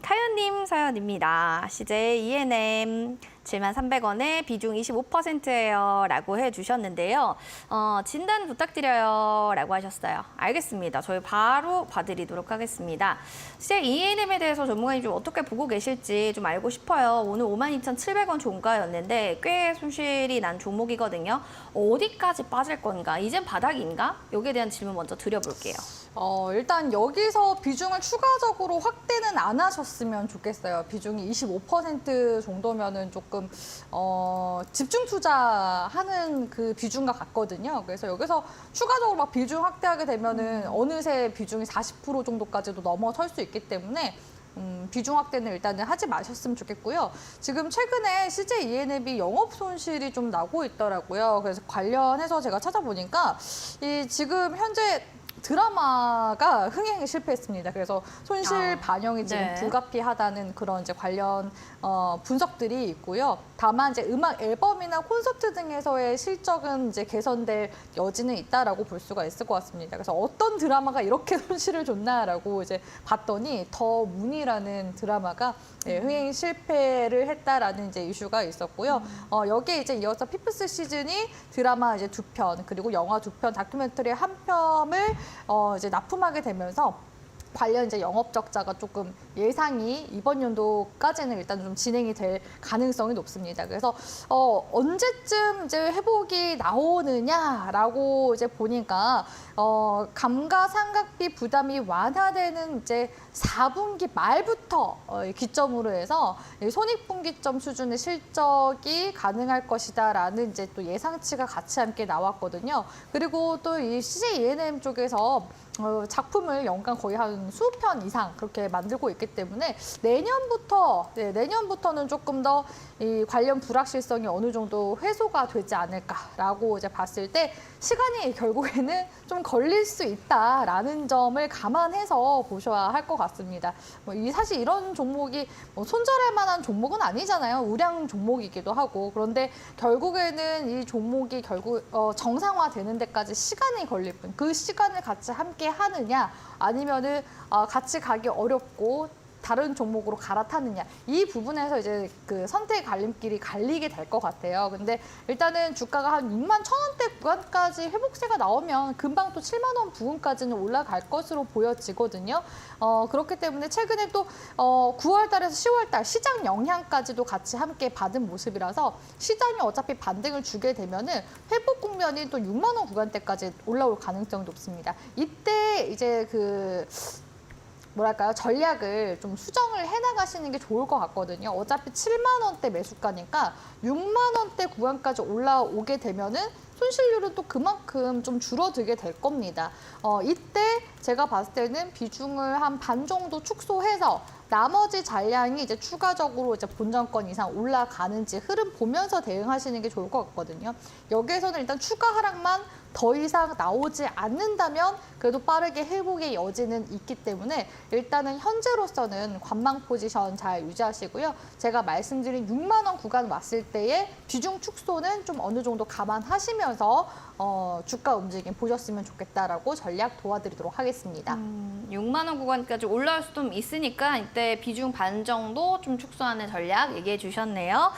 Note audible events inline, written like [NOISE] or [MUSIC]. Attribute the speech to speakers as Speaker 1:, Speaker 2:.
Speaker 1: 카연님 사연입니다. CJ ENM 7만 300원에 비중 25%예요. 라고 해주셨는데요. 어, 진단 부탁드려요. 라고 하셨어요. 알겠습니다. 저희 바로 봐드리도록 하겠습니다. CJ ENM에 대해서 전문가님 좀 어떻게 보고 계실지 좀 알고 싶어요. 오늘 52,700원 종가였는데 꽤 손실이 난 종목이거든요. 어디까지 빠질 건가? 이젠 바닥인가? 여기에 대한 질문 먼저 드려볼게요.
Speaker 2: 어, 일단 여기서 비중을 추가적으로 확대는 안 하셨 으면 좋겠어요. 비중이 25% 정도면은 조금 어, 집중 투자하는 그 비중과 같거든요. 그래서 여기서 추가적으로 막 비중 확대하게 되면은 어느새 비중이 40% 정도까지도 넘어설 수 있기 때문에 음, 비중 확대는 일단은 하지 마셨으면 좋겠고요. 지금 최근에 CJ ENF이 영업 손실이 좀 나고 있더라고요. 그래서 관련해서 제가 찾아보니까 이 지금 현재 드라마가 흥행에 실패했습니다. 그래서 손실
Speaker 1: 아,
Speaker 2: 반영이 지금
Speaker 1: 네.
Speaker 2: 불가피하다는 그런 이제 관련 어, 분석들이 있고요. 다만 이제 음악 앨범이나 콘서트 등에서의 실적은 이제 개선될 여지는 있다라고 볼 수가 있을 것 같습니다. 그래서 어떤 드라마가 이렇게 [LAUGHS] 손실을 줬나라고 이제 봤더니 더 문이라는 드라마가 네, 흥행 실패를 했다라는 이제 이슈가 있었고요. 어, 여기에 이제 이어서 피프스 시즌이 드라마 이제 두 편, 그리고 영화 두 편, 다큐멘터리 한 편을 어, 이제 납품하게 되면서 관련 이제 영업 적자가 조금 예상이 이번 연도까지는 일단 좀 진행이 될 가능성이 높습니다. 그래서 어 언제쯤 이제 회복이 나오느냐라고 이제 보니까 어 감가상각비 부담이 완화되는 이제 4분기 말부터 어, 기점으로 해서 이 손익분기점 수준의 실적이 가능할 것이다라는 이제 또 예상치가 같이 함께 나왔거든요. 그리고 또 이 CJ ENM 쪽에서 어, 작품을 연간 거의 한 수편 이상 그렇게 만들고 있기 때문에 내년부터 네, 내년부터는 조금 더 이 관련 불확실성이 어느 정도 해소가 되지 않을까라고 이제 봤을 때 시간이 결국에는 좀 걸릴 수 있다라는 점을 감안해서 보셔야 할 것 같습니다. 뭐 이 사실 이런 종목이 뭐 손절할 만한 종목은 아니잖아요. 우량 종목이기도 하고 그런데 결국에는 이 종목이 결국 어, 정상화되는 데까지 시간이 걸릴 뿐 그 시간을 같이 함께 하느냐 아니면은 어, 같이 가기 어렵고 다른 종목으로 갈아타느냐 이 부분에서 이제 그 선택 갈림길이 갈리게 될 것 같아요. 근데 일단은 주가가 한 6만 천 원대 구간까지 회복세가 나오면 금방 또 7만 원 부근까지는 올라갈 것으로 보여지거든요. 어, 그렇기 때문에 최근에 또 어, 9월 달에서 10월 달 시장 영향까지도 같이 함께 받은 모습이라서 시장이 어차피 반등을 주게 되면은 회복 국면이 또 6만 원 구간대까지 올라올 가능성이 높습니다. 이때 이제 그 뭐랄까요 전략을 좀 수정을 해나가시는 게 좋을 것 같거든요. 어차피 7만 원대 매수가니까 6만 원대 구간까지 올라오게 되면은 손실률은 또 그만큼 좀 줄어들게 될 겁니다. 어, 이때 제가 봤을 때는 비중을 한 반 정도 축소해서 나머지 잔량이 이제 추가적으로 이제 본전권 이상 올라가는지 흐름 보면서 대응하시는 게 좋을 것 같거든요. 여기에서는 일단 추가 하락만 더 이상 나오지 않는다면 그래도 빠르게 회복의 여지는 있기 때문에 일단은 현재로서는 관망 포지션 잘 유지하시고요. 제가 말씀드린 6만 원 구간 왔을 때의 비중 축소는 좀 어느 정도 감안하시면서 어, 주가 움직임 보셨으면 좋겠다라고 전략 도와드리도록 하겠습니다.
Speaker 1: 음, 6만 원 구간까지 올라올 수도 있으니까 이때 비중 반 정도 좀 축소하는 전략 얘기해 주셨네요.